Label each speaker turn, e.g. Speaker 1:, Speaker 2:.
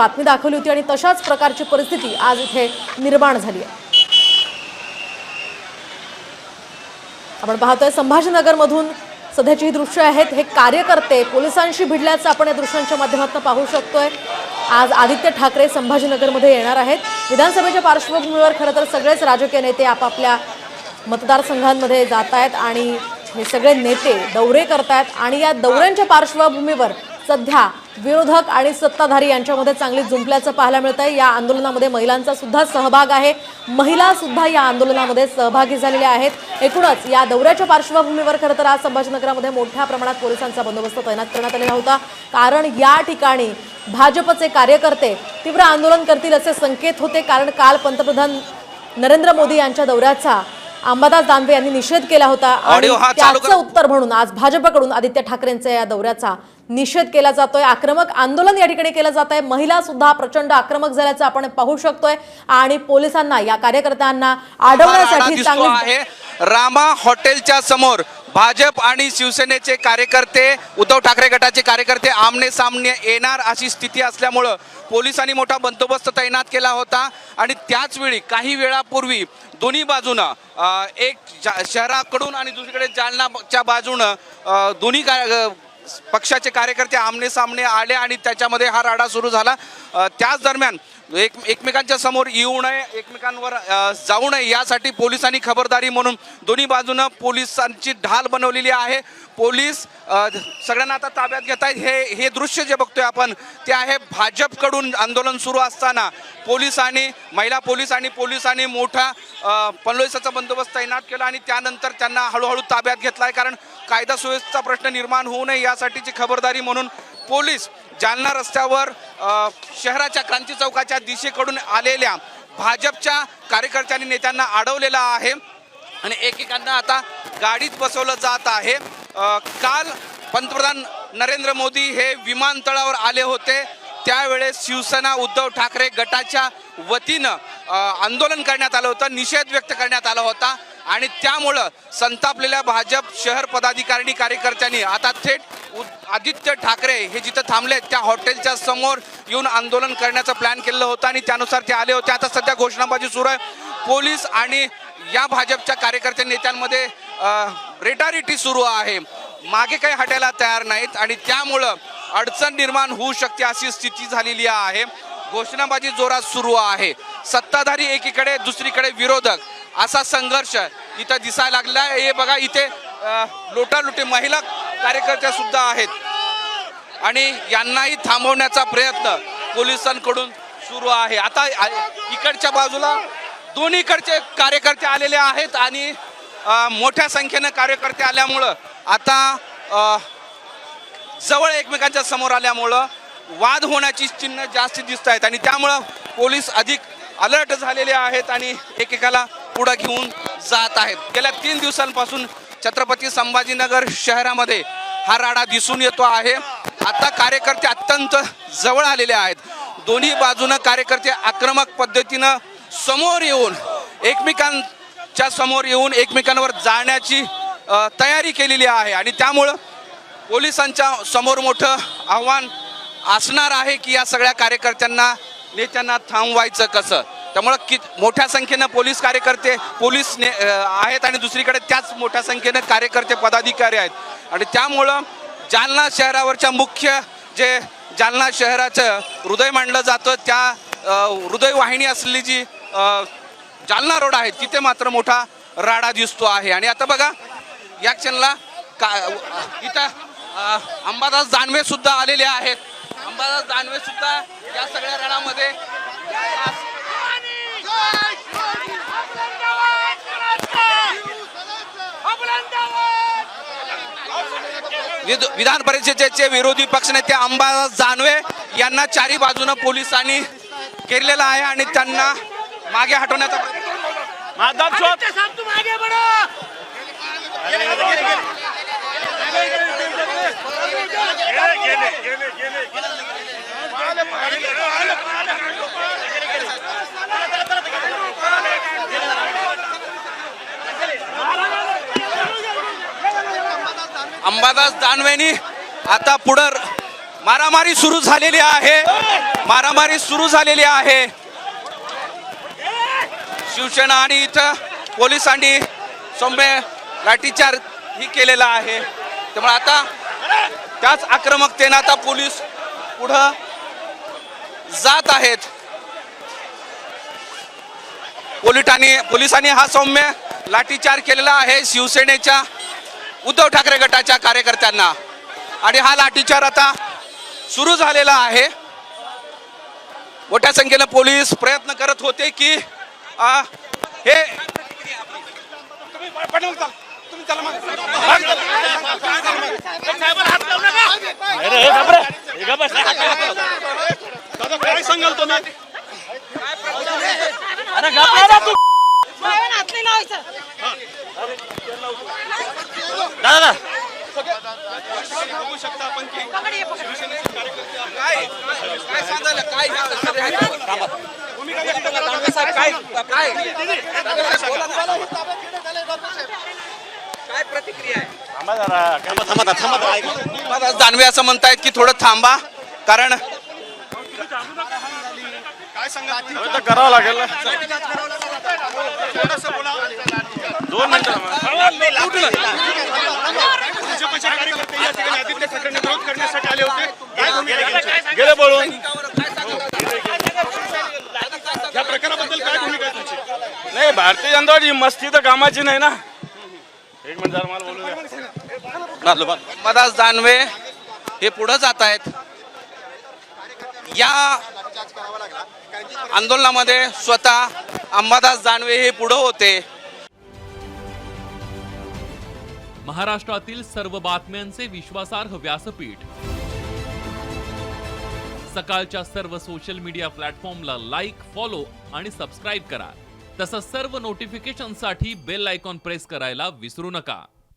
Speaker 1: बातमी दाखवली होती आणि तशाच प्रकारची परिस्थिती आज इथे निर्माण झाली आहे. आपण पाहतोय संभाजीनगरमधून सध्याची ही दृश्य आहेत. हे कार्यकर्ते पोलिसांशी भिडल्याचं आपण या दृश्यांच्या माध्यमातून पाहू शकतोय. आज आदित्य ठाकरे संभाजीनगरमध्ये येणार आहेत. विधानसभेच्या पार्श्वभूमीवर खरं तर सगळेच राजकीय नेते आपापल्या मतदारसंघांमध्ये जात आहेत आणि हे सगळे नेते दौरे करतायत आणि या दौऱ्यांच्या पार्श्वभूमीवर सध्या विरोधक आणि सत्ताधारी यांच्यामध्ये चांगली जुंपल्याचं पाहायला मिळत आहे या आंदोलनामध्ये महिलांचा सुद्धा सहभाग आहे. महिला सुद्धा या आंदोलनामध्ये सहभागी झालेल्या आहेत. एकूणच या दौऱ्याच्या पार्श्वभूमीवर खरं तर आज संभाजीनगरामध्ये मोठ्या प्रमाणात पोलिसांचा बंदोबस्त तैनात करण्यात आलेला होता. कारण या ठिकाणी भाजपचे कार्यकर्ते तीव्र आंदोलन करतील असे संकेत होते. कारण काल पंतप्रधान नरेंद्र मोदी यांच्या दौऱ्याचा अंबादास दानवे यांनी निषेध केला होता आणि त्याचं उत्तर म्हणून आज भाजपकडून आदित्य ठाकरेंच्या या दौऱ्याचा निषेध केला जातोय. आक्रमक आंदोलन या ठिकाणी केलं जात आहे. महिला सुद्धा प्रचंड आक्रमक झाल्याचं आपण पाहू शकतोय. आणि पोलिसांना या कार्यकर्त्यांना अडवण्यासाठी
Speaker 2: रामा हॉटेलच्या समोर भाजप आणि शिवसेनेचे कार्यकर्ते उद्धव ठाकरे गटाचे कार्यकर्ते आमने सामने येणार अशी स्थिती असल्यामुळं पोलिसांनी मोठा बंदोबस्त तैनात केला होता. आणि त्याचवेळी काही वेळापूर्वी दोन्ही बाजूनं एक जा- शहराकडून आणि दुसरीकडे जालनाच्या बाजूनं दोन्ही का- पक्षाचे कार्यकर्ते आमने सामने आले आणि त्याच्यामध्ये हा राडा सुरू झाला. त्याच दरम्यान एक एकमेकांच्या समोर येऊ नये एकमेकांवर जाऊ नये यासाठी पोलिसांनी खबरदारी म्हणून दोन्ही बाजूनं पोलिसांची ढाल बनवलेली आहे. पोलीस सगळ्यांना आता ताब्यात घेत आहेत. हे हे दृश्य जे बघतोय आपण ते आहे भाजपकडून आंदोलन सुरू असताना. पोलिसांनी महिला पोलीस आणि पोलिसांनी मोठा पनलोईसाचा बंदोबस्त तैनात केला आणि त्यानंतर त्यांना हळूहळू ताब्यात घेतला आहे कारण कायदा सुव्यवस्थेचा प्रश्न निर्माण होऊ नये यासाठीची खबरदारी म्हणून पोलीस जालना रस्त्यावर शहराच्या क्रांती चौकाच्या दिशेकडून आलेल्या भाजपच्या कार्यकर्त्यांनी नेत्यांना अडवलेला आहे. आणि एकेकांना आता गाडीत बसवलं जात आहे. काल पंतप्रधान नरेंद्र मोदी हे विमानतळावर आले होते. त्यावेळेस शिवसेना उद्धव ठाकरे गटाच्या वतीनं आंदोलन करण्यात आलं होतं. निषेध व्यक्त करण्यात आला होता. आणि त्यामुळं संतापलेल्या भाजप शहर पदाधिकारी कार्यकर्त्यांनी आता थेट आदित्य ठाकरे हे जिथं थांबले त्या हॉटेलच्या समोर येऊन आंदोलन करण्याचा प्लॅन केलेलं होतं आणि त्यानुसार ते आले होते. आता सध्या घोषणाबाजी सुरू आहे. पोलीस आणि या भाजपच्या कार्यकर्त्या नेत्यांमध्ये रेटारिटी सुरू आहे. मागे काही हटायला तयार नाहीत आणि त्यामुळं अडचण निर्माण होऊ शकते अशी स्थिती झालेली आहे. घोषणाबाजी जोरात सुरू आहे. सत्ताधारी एकीकडे दुसरीकडे विरोधक. असा संघर्ष इथं दिसायला लागला आहे. हे बघा इथे अ, लोटालुटी महिला कार्यकर्त्या सुद्धा आहेत. आणि यांनाही थांबवण्याचा प्रयत्न पोलिसांकडून सुरू आहे. आता इकडच्या बाजूला दोन्हीकडचे कार्यकर्ते आलेले आहेत आणि मोठ्या संख्येनं कार्यकर्ते आल्यामुळं आता जवळ एकमेकांच्या समोर आल्यामुळं वाद होण्याची चिन्ह जास्त दिसत आहेत आणि त्यामुळं पोलीस अधिक अलर्ट झालेले आहेत आणि एकेकाला पुढं घेऊन जात आहेत. गेल्या तीन दिवसांपासून छत्रपती संभाजीनगर शहरामध्ये हा राडा दिसून येतो आहे. आता कार्यकर्ते अत्यंत जवळ आलेले आहेत. दोन्ही बाजूनं कार्यकर्ते आक्रमक पद्धतीनं समोर येऊन एकमेकांच्या समोर येऊन एकमेकांवर जाण्याची तयारी केलेली आहे. आणि त्यामुळं पोलिसांच्या समोर मोठं आव्हान असणार आहे की या सगळ्या कार्यकर्त्यांना नेत्यांना थांबवायचं कसं? त्यामुळं कि मोठ्या संख्येनं पोलीस कार्यकर्ते पोलीस ने आहेत आणि दुसरीकडे त्याच मोठ्या संख्येनं कार्यकर्ते पदाधिकारी आहेत. आणि त्यामुळं जालना शहरावरच्या मुख्य जे जालना शहराचं हृदय मानलं जातं त्या हृदयवाहिनी हृदय वाहिनी असलेली जी जालना रोड आहे तिथे मात्र मोठा राडा दिसतो आहे. आणि आता बघा या क्षणला का इथं अंबादास दानवे सुद्धा आलेले आहेत. अंबादास दानवे सुद्धा या सगळ्या रणामध्ये विधान परिषदेचे विरोधी पक्षनेते अंबादास दानवे यांना चारी बाजूनं पोलिसांनी घेरलेला आहे आणि त्यांना मागे हटवण्याचा प्रयत्न अंबादास दानवेनी आता पुढं मारामारी सुरू झालेली आहे. मारामारी सुरू झालेली आहे. शिवसेना आणि इथं पोलिसांनी सौम्य लाठीचार ही केलेला आहे. त्यामुळे आता त्याच आक्रमकतेनं आता पोलीस पुढं जात आहेत. पोलिटांनी पोलिसांनी हा सौम्य लाठीचार केलेला आहे. शिवसेनेच्या उद्धव ठाकरे गटाच्या कार्यकर्त्यांना. आणि हा लाठीचार आता सुरू झालेला आहे. मोठ्या संख्येनं पोलीस प्रयत्न करत होते की आ, हे
Speaker 3: काय सांगाल तुम्ही
Speaker 4: हात नाही लावायचं
Speaker 3: दादा.
Speaker 2: काय काय सांगायला काय भूमिका व्यक्त करा. काय काय काय प्रतिक्रिया आहे
Speaker 3: थांबा जरा थांबा थांबा थांबा जरा ऐका.
Speaker 2: मला दानवे असं म्हणतायत की थोडं थांबा कारण काय सांगा
Speaker 3: करावं लागेल दोन मिनिटं भाजपचे कार्यकर्ते या ठिकाणी आदित्य ठाकरेंना विरोध करण्यासाठी आले होते काय भूमिका आहे त्यांची? गेले बोलून. या प्रकाराबद्दल काय भूमिका आहे तुमची? नाही भारतीय जनता पार्टी मस्ती तर कामाची नाही ना. एक मिनिट जरा मला बोलू द्या.
Speaker 2: मदास दानवे हे पुढे जात आहेत. या आंदोलनामध्ये स्वतः अंबादास जानवे हे पुढे होते.
Speaker 5: महाराष्ट्रातील सर्व बातम्यांचे विश्वासार्ह व्यासपीठ. सकाळच्या सर्व सोशल मीडिया प्लॅटफॉर्मला लाईक फॉलो आणि सबस्क्राईब करा. तसंच सर्व नोटिफिकेशनसाठी बेल आयकॉन प्रेस करायला विसरू नका.